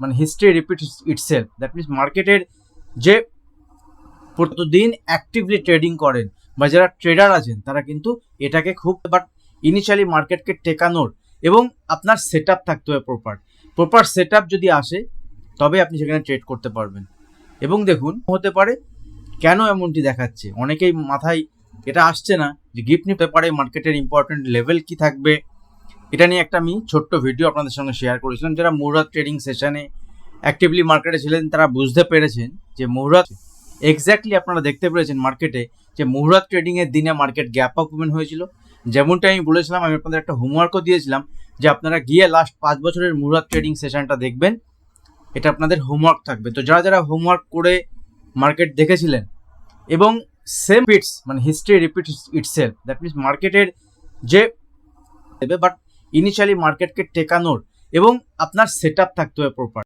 মানে history repeat itself that means মার্কেটের যে প্রতিদিন অ্যাক্টিভলি ট্রেডিং করেন বা যারা ট্রেডার আছেন, তারা কিন্তু এটাকে খুব বাট ইনিশিয়ালি মার্কেটকে টেকানোর এবং আপনার সেট আপ থাকতে হবে প্রপার প্রপার সেট আপ যদি আসে, তবে আপনি সেখানে ট্রেড করতে পারবেন। এবং দেখুন, হতে পারে কেন এমনটি দেখাচ্ছে? অনেকেই মাথায় এটা আসছে না যে গিফট নিতে পারে মার্কেটের ইম্পর্টেন্ট লেভেল কি থাকবে? এটা নিয়ে একটা আমি ছোট্ট ভিডিও আপনাদের সঙ্গে শেয়ার করেছিলাম। যারা মুহূর্ত ট্রেডিং সেশনে অ্যাক্টিভলি মার্কেটে ছিলেন, তারা বুঝতে পেরেছেন যে মুহূর্ত এক্স্যাক্টলি আপনারা দেখতে পেরেছেন মার্কেটে যে মুহূর্ত ট্রেডিংয়ের দিনে মার্কেট গ্যাপ আপ ওপেন হয়েছিল। যেমনটা আমি বলেছিলাম, আমি আপনাদের একটা হোমওয়ার্কও দিয়েছিলাম যে আপনারা গিয়ে লাস্ট পাঁচ বছরের মুহূর্ত ট্রেডিং সেশনটা দেখবেন। এটা আপনাদের হোমওয়ার্ক থাকবে। তো যারা যারা হোমওয়ার্ক করে মার্কেট দেখেছিলেন, এবং সেম পিটস মানে history repeat itself that means মার্কেটের যে বাট ইনিশিয়ালি মার্কেটকে টেকানোর এবং আপনার সেট থাকতে হবে প্রপার